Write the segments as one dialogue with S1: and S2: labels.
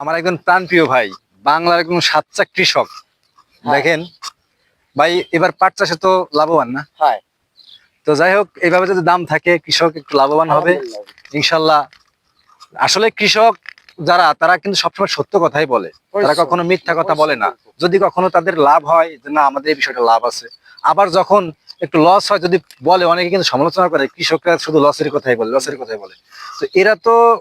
S1: আমার একজন প্রাণপ্রিয় ভাই বাংলার একজন সাচ্চা কৃষক।
S2: হ্যাঁ।
S1: দেখেন ভাই এবার পাট চাষে তো লাভবান না? তো যাই হোক এইভাবে যদি দাম থাকে কৃষক একটু লাভবান হবে। ইনশাল্লাহ আসলে কৃষক যারা তারা কিন্তু সবসময় সত্য কথাই বলে। তারা কখনো মিথ্যা কথা বলে না। যদি কখনো তাদের লাভ হয় যে না আমাদের এই বিষয়টা লাভ আছে। আবার যখন একটু লস হয় যদি বলে অনেকে কিন্তু সমালোচনা করে কৃষকরা শুধু লসের কথাই বলে লসের কথাই বলে। তো এরা তো-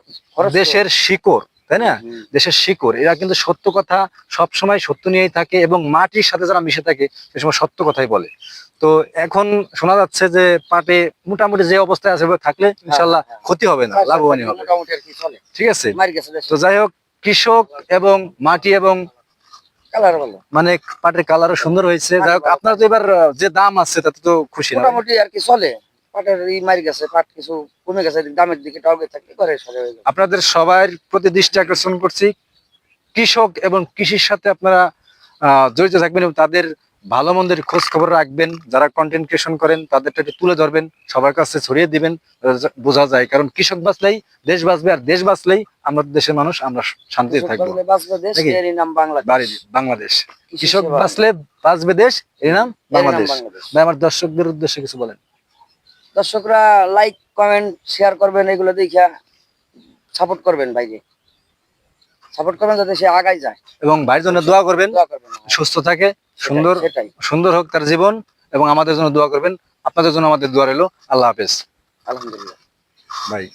S1: দেশের শিকড়। তাই না? দেশের শিকড় এরা কিন্তু সত্য কথা সব সময় সত্য নিয়েই থাকে এবং মাটির সাথে যারা মিশে থাকে সে সময় সত্য কথাই বলে। তো এখন শোনা যাচ্ছে যে পাটে মোটামুটি যে অবস্থায় আছে থাকলে ইনশাল্লাহ
S2: হ্যাঁ।
S1: ক্ষতি হবে না লাভবানই হবে।
S2: মোটামুটি আর কি চলে।
S1: ঠিক আছে? তো যাই হোক কৃষক এবং মাটি এবং মানে পাটের কালারও সুন্দর হয়েছে। যাই হোক আপনার তো এবার যে দাম আছে তাতে তো খুশি না।
S2: মোটামুটি আর কি চলে। পাটের ই মারি গেছে পাট কিছু কমে গেছে দামের দিকে টগে থাকলে করে সরে হয়ে যাবে
S1: আপনাদের সবার প্রতি দৃষ্টি আকর্ষণ করছি কৃষক এবং কৃষির সাথে আপনারা জড়িত থাকবেন এবং তাদের ভালো মন্দের খোঁজ খবর রাখবেন যারা কন্টেন্ট ক্রিয়েশন করেন তাদেরটা একটু তুলে ধরবেন সবার কাছে ছড়িয়ে দিবেন বোঝা যায়। কারণ কৃষক বাঁচলেই দেশ বাঁচবে আর দেশ বাঁচলেই আমাদের দেশের মানুষ আমরা শান্তিতে থাকব।
S2: বাংলাদেশ।
S1: কৃষক বাঁচলে বাঁচবে দেশ এর নাম বাংলাদেশ।
S2: বাংলাদেশ।
S1: ভাই আমার দর্শকদের উদ্দেশ্যে কিছু বলেন।
S2: দর্শকরা লাইক কমেন্ট শেয়ার করবেন এগুলো দেখা সাপোর্ট করবেন ভাইকে। সাপোর্ট করবেন যাতে সে আগাই যায়।
S1: এবং ভাইয়ের জন্য দোয়া করবেন।
S2: দোয়া করবেন
S1: সুস্থ থাকে সুন্দর
S2: সেটাই।
S1: সুন্দর হোক তার জীবন এবং আমাদের জন্য দোয়া করবেন। আপনাদের জন্য আমাদের দোয়া রইল। আল্লাহ হাফেজ।
S2: আলহামদুলিল্লাহ।
S1: ভাই।